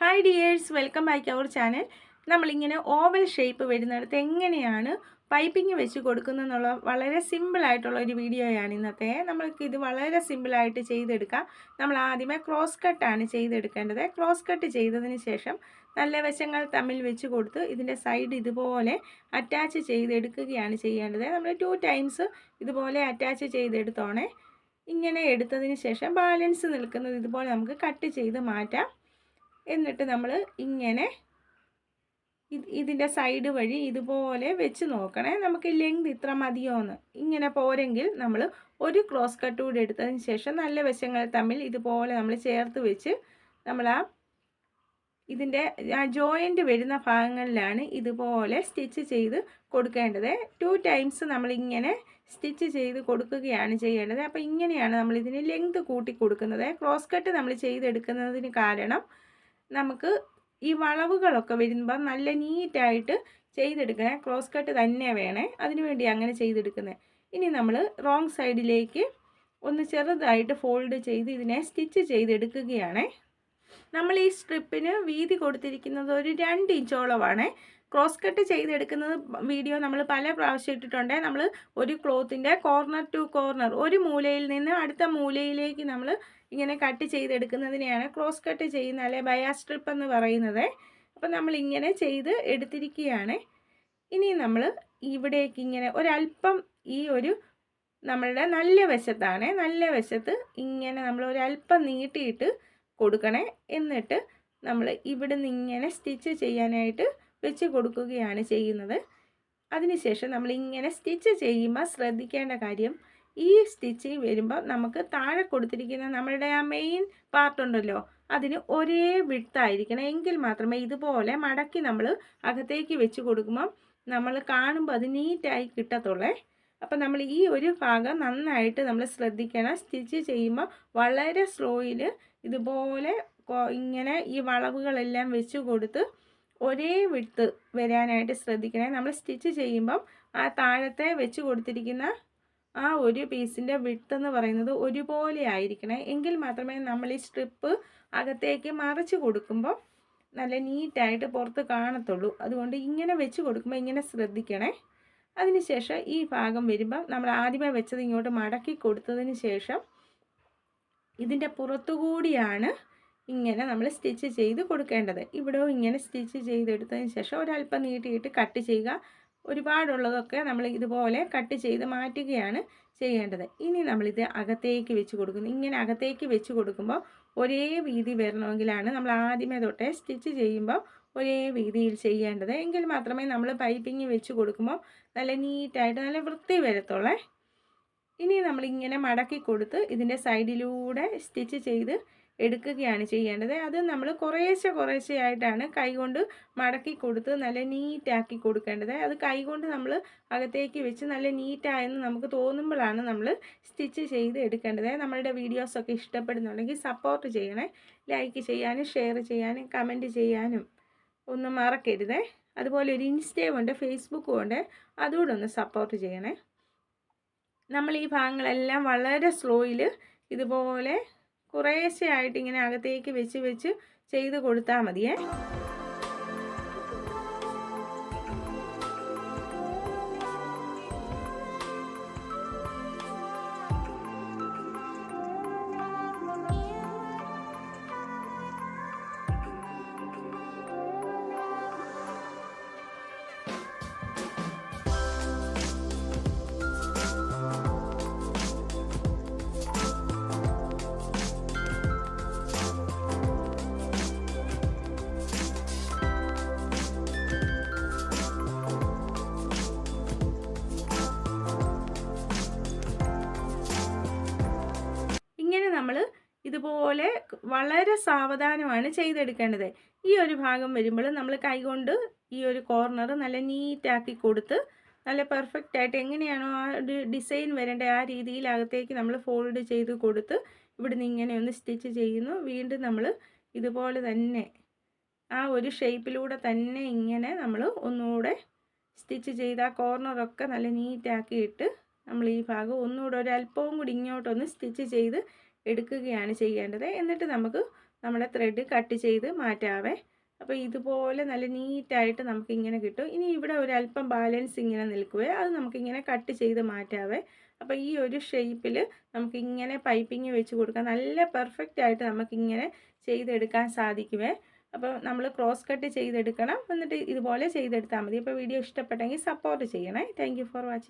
Hi dears welcome back our channel നമ്മളിങ്ങനെ oval shape വരുന്നിടത്ത് എങ്ങനെയാണ് പൈപ്പിംഗ് വെച്ച് കൊടുക്കുന്നതെന്നുള്ള വളരെ സിമ്പിളായിട്ടുള്ള ഒരു വീഡിയോയാണ് ഇന്നത്തെ. നമ്മൾക്ക് ഇത് വളരെ സിമ്പിളായിട്ട് ചെയ്തെടുക്കാം. നമ്മൾ ആദ്യമേ ക്രോസ് കട്ടാണ് ചെയ്തെടുക്കേണ്ടത്. ക്രോസ് കട്ട് ചെയ്തതിന് ശേഷം നല്ല വശങ്ങൾ തമ്മിൽ വെച്ച് കൊടുത്ത് ഇതിന്റെ സൈഡ് ഇതുപോലെ അറ്റാച്ച് ചെയ്തെടുക്കുകയാണ് ചെയ്യേണ്ടത്. നമ്മൾ ടു ടൈംസ് ഇതുപോലെ അറ്റാച്ച് ചെയ്തെടുത്തോണേ. ഇങ്ങനെ എടുത്തതിന് ശേഷം ബാലൻസ് നിൽക്കുന്നത് ഇതുപോലെ നമുക്ക് കട്ട് ചെയ്ത് മാറ്റാം. എന്നിട്ട് നമ്മൾ ഇങ്ങനെ ഇതിന്റെ സൈഡ് വഴി ഇതുപോലെ വെച്ച് നോക്കണേ. നമുക്ക് ലെങ്ത് ഇത്ര മതിയോന്ന്. ഇങ്ങനെ പോരെങ്കിൽ നമ്മൾ ഒരു ക്രോസ് കട്ട് കൂടി എടുത്തതിന് ശേഷം നല്ല വശങ്ങൾ തമ്മിൽ ഇതുപോലെ നമ്മൾ ചേർത്ത് വെച്ച് നമ്മൾ ആ ഇതിന്റെ ജോയിന്റ് വരുന്ന ഭാഗങ്ങളിലാണ് ഇതുപോലെ സ്റ്റിച്ച് ചെയ്ത് കൊടുക്കേണ്ടത്. ടു ടൈംസ് നമ്മളിങ്ങനെ സ്റ്റിച്ച് ചെയ്ത് കൊടുക്കുകയാണ് ചെയ്യേണ്ടത്. അപ്പോൾ ഇങ്ങനെയാണ് നമ്മൾ ഇതിന് ലെങ്ത് കൂട്ടി കൊടുക്കുന്നത്. ക്രോസ് കട്ട് നമ്മൾ ചെയ്തെടുക്കുന്നതിന് കാരണം നമുക്ക് ഈ വളവുകളൊക്കെ വരുമ്പോൾ നല്ല നീറ്റായിട്ട് ചെയ്തെടുക്കണേ. ക്രോസ് കട്ട് തന്നെ വേണേ. അതിനുവേണ്ടി അങ്ങനെ ചെയ്തെടുക്കുന്നത് ഇനി നമ്മൾ റോങ് സൈഡിലേക്ക് ഒന്ന് ചെറുതായിട്ട് ഫോൾഡ് ചെയ്ത് ഇതിനെ സ്റ്റിച്ച് ചെയ്തെടുക്കുകയാണ്. നമ്മൾ ഈ സ്ട്രിപ്പിന് വീതി കൊടുത്തിരിക്കുന്നത് ഒരു രണ്ട് ഇഞ്ചോളമാണ് ക്രോസ് കട്ട് ചെയ്തെടുക്കുന്നത് വീഡിയോ നമ്മൾ പല പ്രാവശ്യം ഇട്ടിട്ടുണ്ട്. നമ്മൾ ഒരു ക്ലോത്തിന്റെ കോർണർ ടു കോർണർ ഒരു മൂലയിൽ നിന്ന് അടുത്ത മൂലയിലേക്ക് നമ്മൾ ഇങ്ങനെ കട്ട് ചെയ്തെടുക്കുന്നതിനെയാണ് ക്രോസ് കട്ട് ചെയ്യുന്ന അല്ലെ ബയാ സ്ട്രിപ്പ് എന്ന് പറയുന്നത്. അപ്പം നമ്മൾ ഇങ്ങനെ ചെയ്ത് എടുത്തിരിക്കുകയാണ്. ഇനി നമ്മൾ ഇവിടേക്ക് ഇങ്ങനെ ഒരല്പം ഈ ഒരു നമ്മളുടെ നല്ല വശത്താണ്. നല്ല വശത്ത് ഇങ്ങനെ നമ്മൾ ഒരല്പം നീട്ടിയിട്ട് കൊടുക്കണേ. എന്നിട്ട് നമ്മൾ ഇവിടുന്ന് ഇങ്ങനെ സ്റ്റിച്ച് ചെയ്യാനായിട്ട് വെച്ച് കൊടുക്കുകയാണ് ചെയ്യുന്നത്. അതിനുശേഷം നമ്മൾ ഇങ്ങനെ സ്റ്റിച്ച് ചെയ്യുമ്പോൾ ശ്രദ്ധിക്കേണ്ട കാര്യം ഈ സ്റ്റിച്ചിങ് വരുമ്പോൾ നമുക്ക് താഴെ കൊടുത്തിരിക്കുന്ന നമ്മളുടെ ആ മെയിൻ പാർട്ടുണ്ടല്ലോ അതിന് ഒരേ വിട്ടായിരിക്കണം എങ്കിൽ മാത്രമേ ഇതുപോലെ മടക്കി നമ്മൾ അകത്തേക്ക് വെച്ച് കൊടുക്കുമ്പം നമ്മൾ കാണുമ്പോൾ അത് നീറ്റായി കിട്ടത്തുള്ളേ. അപ്പം നമ്മൾ ഈ ഒരു ഭാഗം നന്നായിട്ട് നമ്മൾ ശ്രദ്ധിക്കണം. സ്റ്റിച്ച് ചെയ്യുമ്പോൾ വളരെ സ്ലോയിൽ ഇതുപോലെ ഇങ്ങനെ ഈ വളവുകളെല്ലാം വെച്ച് കൊടുത്ത് ഒരേ വിട്ട് വരാനായിട്ട് ശ്രദ്ധിക്കണേ. നമ്മൾ സ്റ്റിച്ച് ചെയ്യുമ്പം ആ താഴത്തെ വെച്ച് കൊടുത്തിരിക്കുന്ന ആ ഒരു പീസിന്റെ വിട്ടെന്ന് പറയുന്നത് ഒരുപോലെ ആയിരിക്കണേ. എങ്കിൽ മാത്രമേ നമ്മൾ ഈ സ്ട്രിപ്പ് അകത്തേക്ക് മറിച്ച് കൊടുക്കുമ്പോൾ നല്ല നീറ്റായിട്ട് പുറത്ത് കാണത്തുള്ളൂ. അതുകൊണ്ട് ഇങ്ങനെ വെച്ച് കൊടുക്കുമ്പോൾ ഇങ്ങനെ ശ്രദ്ധിക്കണേ. അതിനുശേഷം ഈ ഭാഗം വരുമ്പം നമ്മൾ ആദ്യമേ വെച്ചത് ഇങ്ങോട്ട് മടക്കി കൊടുത്തതിന് ശേഷം ഇതിന്റെ പുറത്തുകൂടിയാണ് ഇങ്ങനെ നമ്മൾ സ്റ്റിച്ച് ചെയ്ത് കൊടുക്കേണ്ടത്. ഇവിടെ ഇങ്ങനെ സ്റ്റിച്ച് ചെയ്തെടുത്തതിന് ശേഷം ഒരല്പം നീട്ടിയിട്ട് കട്ട് ചെയ്യുക. ഒരുപാടുള്ളതൊക്കെ നമ്മൾ ഇതുപോലെ കട്ട് ചെയ്ത് മാറ്റുകയാണ് ചെയ്യേണ്ടത്. ഇനി നമ്മളിത് അകത്തേക്ക് വെച്ച് കൊടുക്കുന്നു. ഇങ്ങനെ അകത്തേക്ക് വെച്ച് കൊടുക്കുമ്പോൾ ഒരേ വീതി വരണമെങ്കിലാണ് നമ്മൾ ആദ്യമേ തൊട്ടേ സ്റ്റിച്ച് ചെയ്യുമ്പോൾ ഒരേ വീതിയിൽ ചെയ്യേണ്ടത്. എങ്കിൽ മാത്രമേ നമ്മൾ പൈപ്പിങ് വെച്ച് കൊടുക്കുമ്പോൾ നല്ല നീറ്റായിട്ട് നല്ല വൃത്തി വരത്തുള്ളേ. ഇനി നമ്മളിങ്ങനെ മടക്കി കൊടുത്ത് ഇതിന്റെ സൈഡിലൂടെ സ്റ്റിച്ച് ചെയ്ത് എടുക്കുകയാണ് ചെയ്യേണ്ടത്. അത് നമ്മൾ കുറേശ്ശെ കുറേശ്ശെയായിട്ടാണ് കൈകൊണ്ട് മടക്കി കൊടുത്ത് നല്ല നീറ്റാക്കി കൊടുക്കേണ്ടത്. അത് കൈകൊണ്ട് നമ്മൾ അകത്തേക്ക് വെച്ച് നല്ല നീറ്റായെന്ന് നമുക്ക് തോന്നുമ്പോഴാണ് നമ്മൾ സ്റ്റിച്ച് ചെയ്ത് എടുക്കേണ്ടത്. നമ്മളുടെ വീഡിയോസൊക്കെ ഇഷ്ടപ്പെടുന്നുണ്ടെങ്കിൽ സപ്പോർട്ട് ചെയ്യണേ. ലൈക്ക് ചെയ്യാനും ഷെയർ ചെയ്യാനും കമന്റ് ചെയ്യാനും ഒന്നും മറക്കരുതേ. അതുപോലെ ഒരു ഇൻസ്റ്റയും ഉണ്ട് ഫേസ്ബുക്കും ഉണ്ട്. അതുകൂടെ ഒന്ന് സപ്പോർട്ട് ചെയ്യണേ. നമ്മൾ ഈ ഭാഗങ്ങളെല്ലാം വളരെ സ്ലോയിൽ ഇതുപോലെ കുറേശ്ശെ ആയിട്ട് ഇങ്ങനെ അകത്തേക്ക് വെച്ച് വെച്ച് ചെയ്ത് കൊടുത്താൽ മതിയേ. ഇതുപോലെ വളരെ സാവധാനമാണ് ചെയ്തെടുക്കേണ്ടത്. ഈ ഒരു ഭാഗം വരുമ്പോൾ നമ്മൾ കൈകൊണ്ട് ഈ ഒരു കോർണർ നല്ല നീറ്റാക്കി കൊടുത്ത് നല്ല പെർഫെക്റ്റ് ആയിട്ട് എങ്ങനെയാണോ ആ ഒരു ഡിസൈൻ വരേണ്ട ആ രീതിയിൽ അകത്തേക്ക് നമ്മൾ ഫോൾഡ് ചെയ്ത് കൊടുത്ത് ഇവിടുന്ന് ഇങ്ങനെ ഒന്ന് സ്റ്റിച്ച് ചെയ്യുന്നു. വീണ്ടും നമ്മൾ ഇതുപോലെ തന്നെ ആ ഒരു ഷേപ്പിലൂടെ തന്നെ ഇങ്ങനെ നമ്മൾ ഒന്നുകൂടെ സ്റ്റിച്ച് ചെയ്ത് ആ കോർണറൊക്കെ നല്ല നീറ്റാക്കിയിട്ട് നമ്മൾ ഈ ഭാഗം ഒന്നുകൂടെ ഒരു അല്പവും കൂടി ഇങ്ങോട്ടൊന്ന് സ്റ്റിച്ച് ചെയ്ത് എടുക്കുകയാണ് ചെയ്യേണ്ടത്. എന്നിട്ട് നമുക്ക് നമ്മുടെ ത്രെഡ് കട്ട് ചെയ്ത് മാറ്റാവേ. അപ്പോൾ ഇതുപോലെ നല്ല നീറ്റായിട്ട് നമുക്കിങ്ങനെ കിട്ടും. ഇനി ഇവിടെ ഒരല്പം ബാലൻസ് ഇങ്ങനെ നിൽക്കുവേ. അത് നമുക്കിങ്ങനെ കട്ട് ചെയ്ത് മാറ്റാവേ. അപ്പോൾ ഈ ഒരു ഷേപ്പിൽ നമുക്കിങ്ങനെ പൈപ്പിങ് വെച്ച് കൊടുക്കാം നല്ല പെർഫെക്റ്റ് ആയിട്ട് നമുക്കിങ്ങനെ ചെയ്തെടുക്കാൻ സാധിക്കുവേ. അപ്പോൾ നമ്മൾ ക്രോസ് കട്ട് ചെയ്തെടുക്കണം. എന്നിട്ട് ഇതുപോലെ ചെയ്തെടുത്താൽ മതി. അപ്പോൾ വീഡിയോ ഇഷ്ടപ്പെട്ടെങ്കിൽ സപ്പോർട്ട് ചെയ്യണേ. Thank for watching